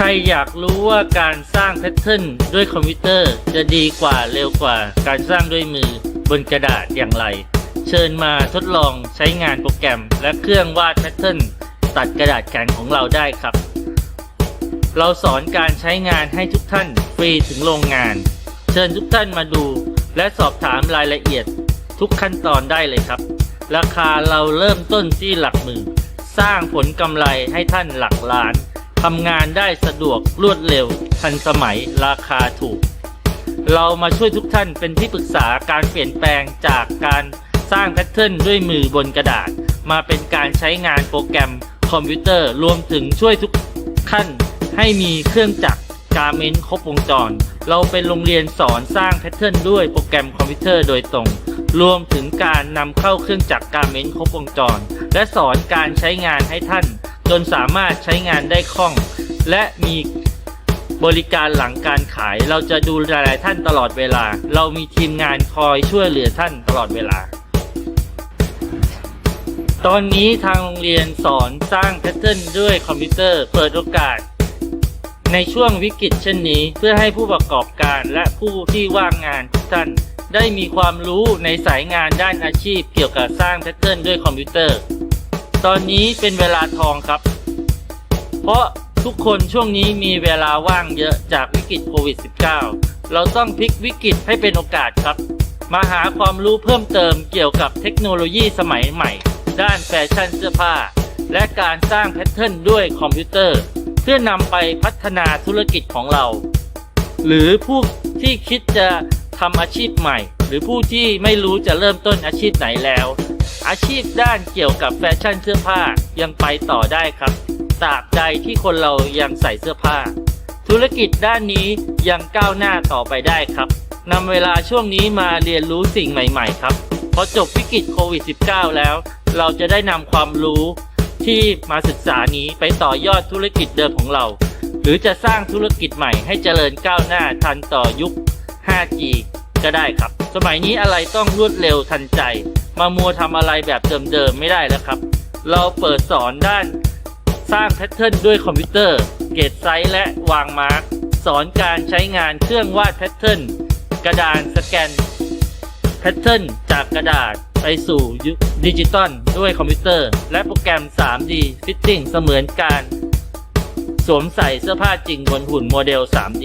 ใครอยากรู้ว่าการสร้างแพทเทิร์นด้วยคอมพิวเตอร์ จะดีกว่าเร็วกว่าการสร้างด้วยมือบนกระดาษอย่างไร เชิญมาทดลองใช้งานโปรแกรม และเครื่องวาดแพทเทิร์นตัดกระดาษแข็งของเราได้ครับ เราสอนการใช้งานให้ทุกท่านฟรีถึงโรงงาน เชิญทุกท่านมาดู และสอบถามรายละเอียดทุกขั้นตอนได้เลยครับ ราคาเราเริ่มต้นที่หลักหมื่น สร้างผลกำไรให้ท่านหลักล้าน ทำงานได้สะดวกรวดเร็ว ทันสมัยราคาถูก เรามาช่วยทุกท่านเป็นที่ปรึกษาการเปลี่ยนแปลงจากการสร้างแพทเทิร์นด้วยมือบนกระดาษ มาเป็นการใช้งานโปรแกรมคอมพิวเตอร์รวมถึงช่วยทุกขั้นให้มีเครื่องจักรการเมนครบวงจร เราเป็นโรงเรียนสอนสร้างแพทเทิร์นด้วยโปรแกรมคอมพิวเตอร์โดยตรง รวมถึงการนำเข้าเครื่องจักรการเมนครบวงจร และสอนการใช้งานให้ท่าน จนสามารถใช้งานได้คล่อง และมีบริการหลังการขาย เราจะดูแลท่านตลอดเวลา เรามีทีมงานคอยช่วยเหลือท่านตลอดเวลา ตอนนี้ทางโรงเรียนสอนสร้างแพทเทิร์นด้วยคอมพิวเตอร์เปิดโอกาส ในช่วงวิกฤตเช่นนี้ เพื่อให้ผู้ประกอบการและผู้ที่ว่างงานทุกท่านได้มีความรู้ในสายงานด้านอาชีพเกี่ยวกับสร้างแพทเทิร์นด้วยคอมพิวเตอร์ ตอนนี้เป็นเวลาทองครับ เพราะทุกคนช่วงนี้มีเวลาว่างเยอะจากวิกฤตโควิด -19 เราต้องพลิกวิกฤตให้เป็นโอกาสครับ มาหาความรู้เพิ่มเติมเกี่ยวกับเทคโนโลยีสมัยใหม่ ด้านแฟชั่นเสื้อผ้า และการสร้างแพทเทิร์นด้วยคอมพิวเตอร์ เพื่อนำไปพัฒนาธุรกิจของเรา หรือผู้ที่คิดจะทำอาชีพใหม่ หรือผู้ที่ไม่รู้จะเริ่มต้นอาชีพไหนแล้ว อาชีพด้านเกี่ยวกับแฟชั่นเสื้อผ้ายังไปต่อได้ครับตราบใดที่คนเรายังใส่เสื้อผ้า ธุรกิจด้านนี้ยังก้าวหน้าต่อไปได้ครับนำเวลาช่วงนี้มาเรียนรู้สิ่งใหม่ ๆ ครับพอจบวิกฤตโควิด -19 แล้ว เราจะได้นำความรู้ที่มาศึกษานี้ไปต่อยอดธุรกิจเดิมของเรา หรือจะสร้างธุรกิจใหม่ให้เจริญก้าวหน้าทันต่อยุค 5G ก็ได้ครับ สมัยนี้อะไรต้องรวดเร็วทันใจ มามัวทำอะไรแบบเดิมๆไม่ได้แล้วครับ เราเปิดสอนด้านสร้างแพทเทิร์นด้วยคอมพิวเตอร์ เกตไซส์และวางมาร์กสอนการใช้งานเครื่องวาดแพทเทิร์นกระดานสแกนแพทเทิร์นจากกระดาษไปสู่ยุคดิจิตอลด้วยคอมพิวเตอร์ และโปรแกรม 3D Fitting เสมือนการ สวมใส่เสื้อผ้าจริงบนหุ่นโมเดล 3D